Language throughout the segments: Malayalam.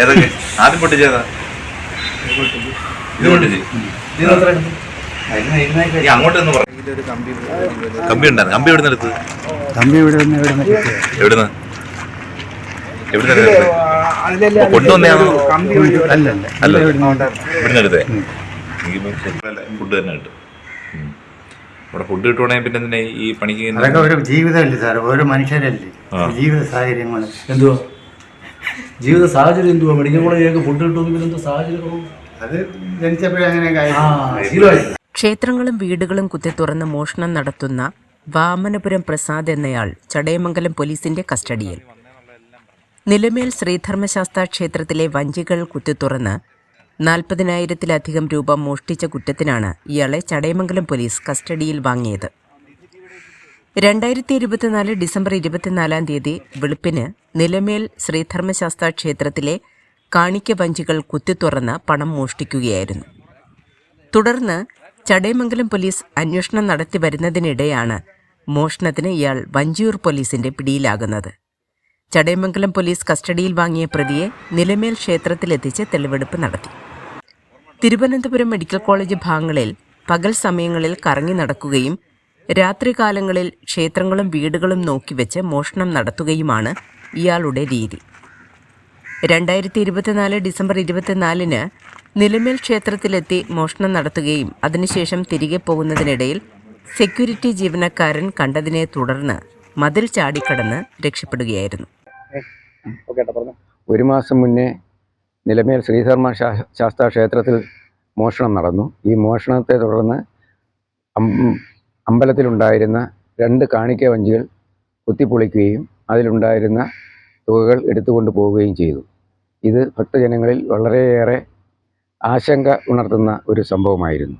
ഏതൊക്കെ? ആദ്യം പൊട്ടിച്ചേതാ. ഇത് പൊട്ടിച്ച്. ഇത് എത്ര എടുത്തു? നീ അങ്ങോട്ട് എന്ന് പറഞ്ഞു ഇതൊരു കമ്പി കമ്പി ഉണ്ടായിരുന്നു കമ്പി എവിടുന്ന് എടുത്ത് കമ്പി ഇവിടെ നിന്ന് ഇവിടെ നിന്ന് എവിടുന്ന്? എവിടുന്ന് എടുത്തത്? അതിലല്ലേ അപ്പൊ കൊണ്ടുവന്നയാണോ അല്ല? ഇവിടുന്ന് എടുത്തേ? ഫുഡ് തന്നെ കിട്ടും. ഇവിടെ ഫുഡ് കിട്ടുവാണെങ്കിൽ പിന്നെ തന്നെ ഈ പണിക്ക് അതൊക്കെ ഒരു ജീവിതമല്ലേ സാർ ഓരോ മനുഷ്യരല്ലേ? ജീവിത സാഹചര്യങ്ങൾ എന്തുവാ? ജീവിത സാഹചര്യം എന്തുവാ? മെഡിക്കൽ കോളേജിലേക്ക് ഫുഡ് കിട്ടുമെങ്കിൽ എന്തോ സാഹചര്യം? അത് ജനിച്ചപ്പോഴേ അങ്ങനെയൊക്കെ ആ ക്ഷേത്രങ്ങളും വീടുകളും കുത്തി തുറന്ന് മോഷണം നടത്തുന്ന വാമനപുരം പ്രസാദ് എന്നയാൾ ചടയമംഗലം പോലീസിന്റെ കസ്റ്റഡിയിൽ. നിലമേൽ ശ്രീധർമ്മശാസ്ത്ര ക്ഷേത്രത്തിലെ വഞ്ചികൾ കുത്തിത്തുറന്ന് നാൽപ്പതിനായിരത്തിലധികം രൂപ മോഷ്ടിച്ച കുറ്റത്തിനാണ് ഇയാളെ ചടയമംഗലം പോലീസ് കസ്റ്റഡിയിൽ വാങ്ങിയത്. രണ്ടായിരത്തി ഇരുപത്തിനാല് ഡിസംബർ ഇരുപത്തിനാലാം തീയതി വെളുപ്പിന് നിലമേൽ ശ്രീധർമ്മശാസ്ത്ര ക്ഷേത്രത്തിലെ കാണിക്ക വഞ്ചികൾ കുത്തിത്തുറന്ന് പണം മോഷ്ടിക്കുകയായിരുന്നു. തുടർന്ന് ചടയമംഗലം പോലീസ് അന്വേഷണം നടത്തി വരുന്നതിനിടെയാണ് മോഷണത്തിന് ഇയാൾ വഞ്ചിയൂർ പോലീസിന്റെ പിടിയിലാകുന്നത്. ചടയമംഗലം പോലീസ് കസ്റ്റഡിയിൽ വാങ്ങിയ പ്രതിയെ നിലമേൽ ക്ഷേത്രത്തിലെത്തിച്ച് തെളിവെടുപ്പ് നടത്തി. തിരുവനന്തപുരം മെഡിക്കൽ കോളേജ് ഭാഗങ്ങളിൽ പകൽ സമയങ്ങളിൽ കറങ്ങി നടക്കുകയും രാത്രികാലങ്ങളിൽ ക്ഷേത്രങ്ങളും വീടുകളും നോക്കി വെച്ച് മോഷണം നടത്തുകയുമാണ് ഇയാളുടെ രീതി. രണ്ടായിരത്തി ഇരുപത്തിനാല് ഡിസംബർ ഇരുപത്തിനാലിന് നിലമേൽ ക്ഷേത്രത്തിലെത്തി മോഷണം നടത്തുകയും അതിനുശേഷം തിരികെ പോകുന്നതിനിടയിൽ സെക്യൂരിറ്റി ജീവനക്കാരൻ കണ്ടതിനെ തുടർന്ന് മതിൽ ചാടിക്കടന്ന് രക്ഷപ്പെടുകയായിരുന്നു. ഒരു മാസം മുന്നേ നിലമേൽ ശ്രീധർമ്മ ശാസ്ത്ര ക്ഷേത്രത്തിൽ മോഷണം നടന്നു. ഈ മോഷണത്തെ തുടർന്ന് അമ്പലത്തിലുണ്ടായിരുന്ന രണ്ട് കാണിക്ക വഞ്ചികൾ കുത്തിപ്പൊളിക്കുകയും അതിലുണ്ടായിരുന്ന തുകകൾ എടുത്തുകൊണ്ട് പോവുകയും ചെയ്തു. ഇത് ഭക്തജനങ്ങളിൽ വളരെയേറെ ആശങ്ക ഉണർത്തുന്ന ഒരു സംഭവമായിരുന്നു.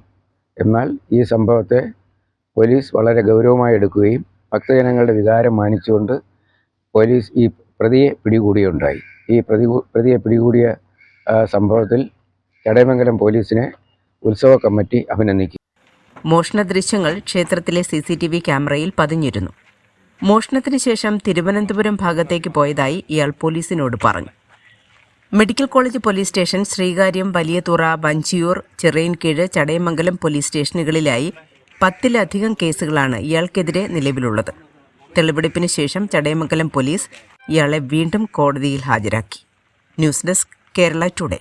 എന്നാൽ ഈ സംഭവത്തെ പോലീസ് വളരെ ഗൗരവമായി എടുക്കുകയും ഭക്തജനങ്ങളുടെ വികാരം മാനിച്ചുകൊണ്ട് പോലീസ് ഈ പ്രതിയെ പിടികൂടുകയുണ്ടായി ഈ പ്രതി പ്രതിയെ പിടികൂടിയ സംഭവത്തിൽ ചടയമംഗലം പോലീസിനെ ഉത്സവ കമ്മിറ്റി അഭിനന്ദിക്കും. മോഷണ ദൃശ്യങ്ങൾ ക്ഷേത്രത്തിലെ സി സി ടി വി ക്യാമറയിൽ പതിഞ്ഞിരുന്നു. മോഷണത്തിന് ശേഷം തിരുവനന്തപുരം ഭാഗത്തേക്ക് പോയതായി ഇയാൾ പോലീസിനോട് പറഞ്ഞു. Medical college police station Sreekaryam Valiyathura Vanchiyoor Chirayinkeezhu Chadayamangalam police സ്റ്റേഷനുകളിലായി പത്തിലധികം കേസുകളാണ് ഇയാൾക്കെതിരെ നിലവിലുള്ളത്. തെളിവെടുപ്പിന് ശേഷം ചടയമംഗലം പോലീസ് ഇയാളെ വീണ്ടും കോടതിയിൽ ഹാജരാക്കി. News desk Kerala today